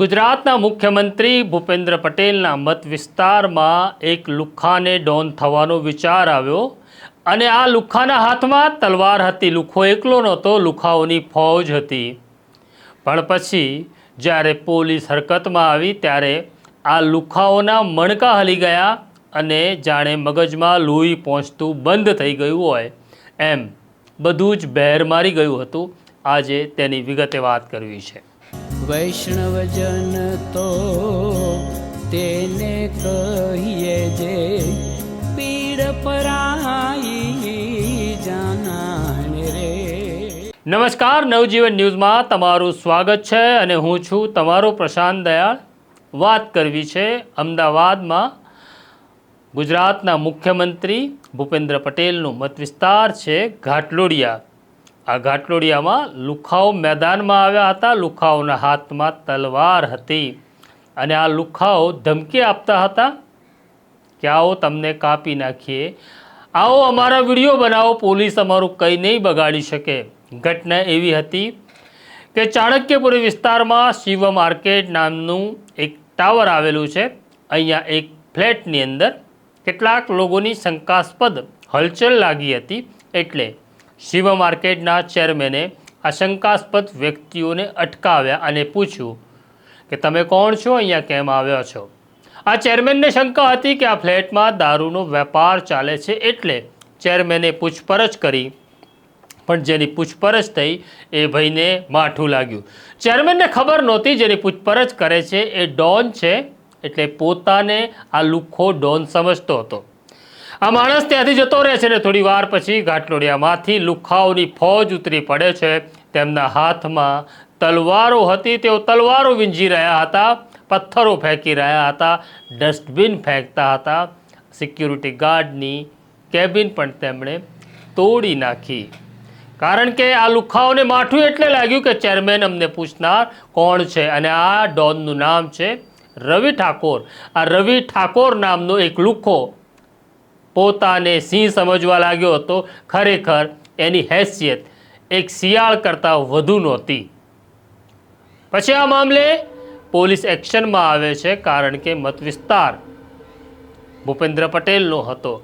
ગુજરાતના મુખ્યમંત્રી ભૂપેન્દ્ર પટેલના મત વિસ્તારમાં એક લુખ્ખાને ડોન થવાનો વિચાર આવ્યો અને આ લુખ્ખાના હાથમાં તલવાર હતી. લુખ્ખો એકલો નહોતો, લુખ્ખાઓની ફૌજ હતી. પણ પછી જ્યારે પોલીસ હરકતમાં આવી ત્યારે આ લુખ્ખાઓના મણકા હલી ગયા અને જાણે મગજમાં લોહી પહોંચતું બંધ થઈ ગયું હોય એમ બધું જ બહેર મારી ગયું હતું. આજે તેની વિગતે વાત કરવી છે. વૈષ્ણવજન તો તેને કહીએ જે પીડ પરાઈ જાનાને રે. નમસ્કાર, નવજીવન ન્યૂઝમાં તમારું સ્વાગત છે અને હું છું તમારો પ્રશાંત દયાળ. વાત કરવી છે અમદાવાદમાં ગુજરાતના મુખ્યમંત્રી ભૂપેન્દ્ર પટેલનું. મત વિસ્તાર છે ઘાટલોડિયા. આ ઘાટલોડિયામાં લુખાઓ મેદાનમાં આવ્યા હતા. લુખાઓના હાથમાં તલવાર હતી અને આ લુખાઓ ધમકી આપતા હતા કે આવો તમને કાપી નાખીએ. આવો અમારા વીડિયો બનાવો, પોલીસ અમારું કંઈ નહીં બગાડી શકે. ઘટના એવી હતી કે ચાણક્યપુરી વિસ્તારમાં શિવ માર્કેટ નામનું એક ટાવર આવેલું છે. અહીંયા એક ફ્લેટની અંદર કેટલાક લોકોની શંકાસ્પદ હલચલ લાગી હતી. એટલે શિવ માર્કેટના ચેરમેને આ શંકાસ્પદ વ્યક્તિઓને અટકાવ્યા અને પૂછ્યું કે તમે કોણ છો? અહીંયા કેમ આવ્યા છો? આ ચેરમેનને શંકા હતી કે આ ફ્લેટમાં દારૂનો વેપાર ચાલે છે એટલે ચેરમેને પૂછપરછ કરી. પણ જેની પૂછપરછ થઈ એ ભાઈને માઠું લાગ્યું. ચેરમેનને ખબર નહોતી જેની પૂછપરછ કરે છે એ ડોન છે એટલે પોતાને આ લુખ્ખો ડોન સમજતો હતો. આ માણસ ત્યાંથી જતો રહે છે ને થોડી વાર પછી ઘાટલોડિયામાંથી લુખ્ખાઓની ફોજ ઉતરી પડે છે. તેમના હાથમાં તલવારો હતી. તેઓ તલવારો વીંજી રહ્યા હતા, પથ્થરો ફેંકી રહ્યા હતા, ડસ્ટબિન ફેંકતા હતા. સિક્યુરિટી ગાર્ડની કેબિન પણ તેમણે તોડી નાખી. કારણ કે આ લુખ્ખાઓને માઠું એટલે લાગ્યું કે ચેરમેન અમને પૂછનાર કોણ છે અને આ ડોનનું નામ છે રવિ ઠાકોર. આ રવિ ઠાકોર નામનો એક લુખ્ખો પોતાને સિંહ સમજવા લાગ્યો હતો. ખરેખર એની હેસિયત એક શિયાળ કરતાં વધુ નહોતી. પછી આ મામલે પોલીસ એક્શનમાં આવે છે કારણ કે મત વિસ્તાર ભૂપેન્દ્ર પટેલનો હતો.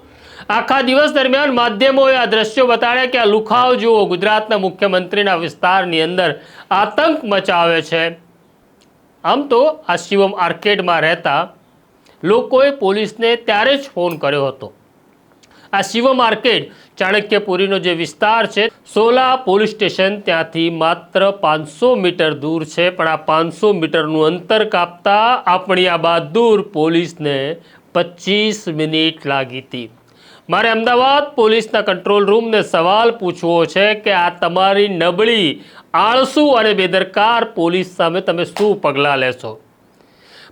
આખા દિવસ દરમિયાન માધ્યમોએ આ દ્રશ્યો બતાડ્યા કે આ લુખાવ જુઓ, ગુજરાતના મુખ્યમંત્રીના વિસ્તારની અંદર આતંક મચાવે છે. આમ તો આ શિવમ આર્કેડમાં રહેતા લોકોએ પોલીસને ત્યારે જ ફોન કર્યો હતો. આ શિવ માર્કેટ ચાણક્યપુરીનો જે વિસ્તાર છે, સોલા પોલીસ સ્ટેશન ત્યાંથી માત્ર પાંચસો મીટર દૂર છે, પણ આ પાંચસો મીટરનું અંતર કાપતા આપણી આ બહાદુર પોલીસને પચીસ મિનિટ લાગી હતી. મારે અમદાવાદ પોલીસના કંટ્રોલ રૂમને સવાલ પૂછવો છે કે આ તમારી નબળી, આળસુ અને બેદરકાર પોલીસ સામે તમે શું પગલાં લેશો?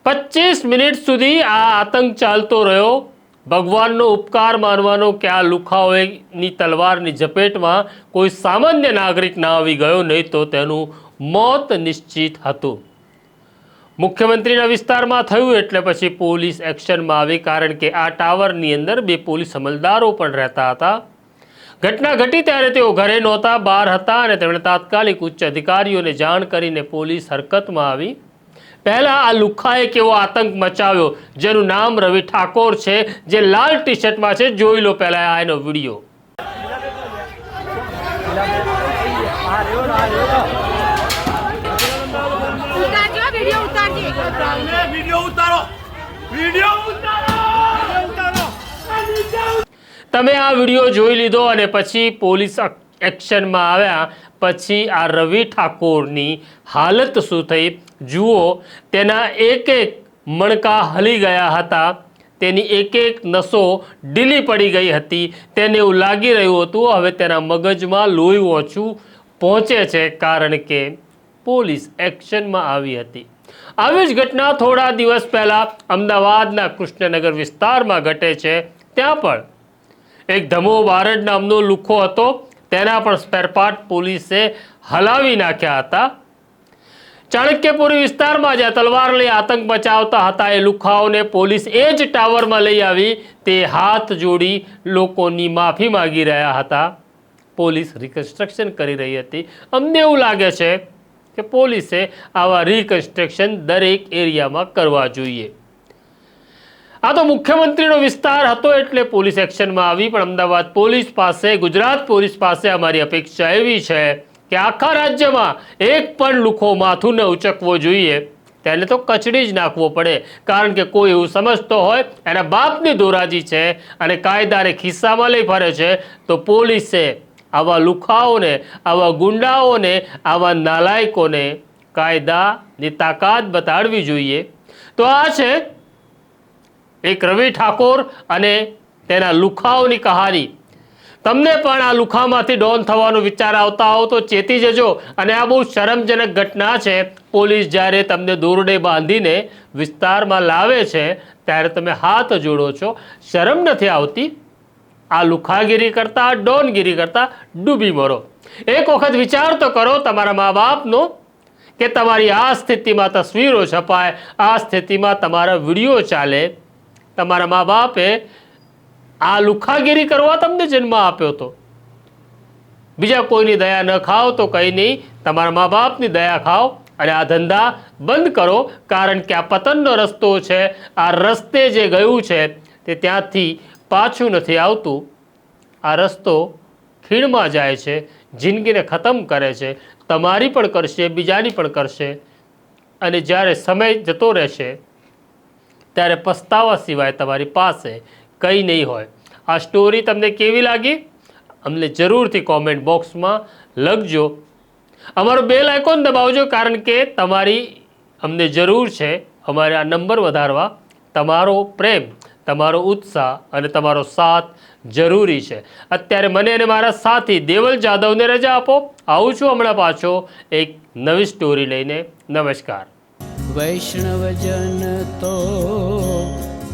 પચીસ મિનિટ સુધી આ આતંક ચાલતો રહ્યો. ભગવાનનો ઉપકાર માનવાનો કે આ લુખાઓની તલવારની ઝપેટમાં કોઈ સામાન્ય નાગરિક ના આવી ગયો, નહીં તો તેનું મોત નિશ્ચિત હતું. મુખ્યમંત્રીના વિસ્તારમાં થયું એટલે પછી પોલીસ એક્શનમાં આવી, કારણ કે આ ટાવરની અંદર બે પોલીસ અમલદારો પણ રહેતા હતા. ઘટના ઘટી ત્યારે તેઓ ઘરે નહોતા, બહાર હતા અને તેમણે તાત્કાલિક ઉચ્ચ અધિકારીઓને જાણ કરીને પોલીસ હરકતમાં આવી. પહેલા આ લુખ્ખાએ કેવો આતંક મચાવ્યો જેનું નામ રવિ ઠાકોર છે જે લાલ ટી શર્ટમાં છે. જોઈ લો પહેલાં આ એનો વીડિયો. ઉતારજો વિડિયો ઉતારજે. વિડિયો ઉતારો. વિડિયો ઉતારો. તમે આ વીડિયો જોઈ લીધો અને પછી પોલીસ એક્શનમાં આવ્યા. પછી આ રવિ ઠાકોરની હાલત શું થઈ? જુઓ, તેના એક એક મણકા હલી ગયા હતા. તેની એક એક નસો ઢીલી પડી ગઈ હતી. તેને એવું લાગી રહ્યું હતું, હવે તેના મગજમાં લોહી ઓછું પહોંચે છે, કારણ કે પોલીસ એક્શનમાં આવી હતી. આવી જ ઘટના થોડા દિવસ પહેલાં અમદાવાદના કૃષ્ણનગર વિસ્તારમાં ઘટે છે. ત્યાં પણ એક ધમો બારડ નામનો લુખ્ખો હતો. તેના પણ સ્પેરપાર્ટ પોલીસે હલાવી નાખ્યા હતા. ચાણક્યપુરી વિસ્તારમાં જ્યાં તલવાર લઈ આતંક મચાવતા હતા. એ લુખાઓને પોલીસ એ જ ટાવરમાં લઈ આવી. તે હાથ જોડી લોકોની માફી માગી રહ્યા હતા. પોલીસ રિકન્સ્ટ્રક્શન કરી રહી હતી. અમને એવું લાગે છે કે પોલીસે આવા રિકન્સ્ટ્રક્શન દરેક એરિયામાં કરવા જોઈએ. આ તો મુખ્યમંત્રીનો વિસ્તાર હતો એટલે પોલીસ એક્શનમાં આવી, પણ અમદાવાદ પોલીસ પાસે, ગુજરાત પોલીસ પાસે અમારી અપેક્ષા એવી છે કે આખા રાજ્યમાં એક પણ લુખો માથું ન ઉચકવો જોઈએ. તેને તો કચડી જ નાખવો પડે. કારણ કે કોઈ એવું સમજતો હોય, એના બાપની દોરાજી છે અને કાયદાને ખિસ્સામાં લઈ ફરે છે, તો પોલીસે આવા લુખાઓને, આવા ગુંડાઓને, આવા નાલાયકોને કાયદાની તાકાત બતાડવી જોઈએ. તો આ છે એક રવિ ઠાકોર અને તેના લુખાઓની કહાની. તમને પણ આ લુખામાંથી ડોન થવાનો વિચાર આવતા હો તો ચેતી જજો. અને આ બહુ શરમજનક ઘટના છે. પોલીસ જ્યારે તમને દોરડે બાંધીને વિસ્તારમાં લાવે છે, ત્યારે તમે હાથ જોડો છો. શરમ નથી આવતી. આ લુખાગીરી કરતાં ડોનગીરી કરતાં ડૂબી મરો. એક વખત વિચાર તો કરો તમારા મા બાપનો કે તમારી આ સ્થિતિમાં તસવીરો છપાય, આ સ્થિતિમાં તમારા વીડિયો ચાલે. તમારા મા બાપે આ લુખાગીરી કરવા તમને જન્મ આપ્યો હતો બીજા કોઈની દયા ન ખાઓ તો કંઈ નહીં, તમારા મા બાપની દયા ખાઓ અને આ ધંધા બંધ કરો, કારણ કે આ પતનનો રસ્તો છે, આ રસ્તે જે ગયું છે તે ત્યાંથી પાછું નથી આવતું. આ રસ્તો ખીણમાં જાય છે, જિંદગીને ખતમ કરે છે, તમારી પણ કરશે, બીજાની પણ કરશે. અને જ્યારે સમય જતો રહેશે, ત્યારે પસ્તાવા સિવાય તમારી પાસે કંઈ નહીં હોય. આ સ્ટોરી તમને કેવી લાગી? અમને જરૂરથી કોમેન્ટ બોક્સમાં લખજો. અમારો બેલ આઇકોન દબાવજો કારણ કે તમારી અમને જરૂર છે અમારે આ નંબર વધારવા. તમારો પ્રેમ, તમારો ઉત્સાહ અને તમારો સાથ જરૂરી છે. અત્યારે મને અને મારા સાથી દેવલ જાદવને રજા આપો. આવું છું હમણાં પાછો એક નવી સ્ટોરી લઈને. નમસ્કાર. વૈષ્ણવજન તો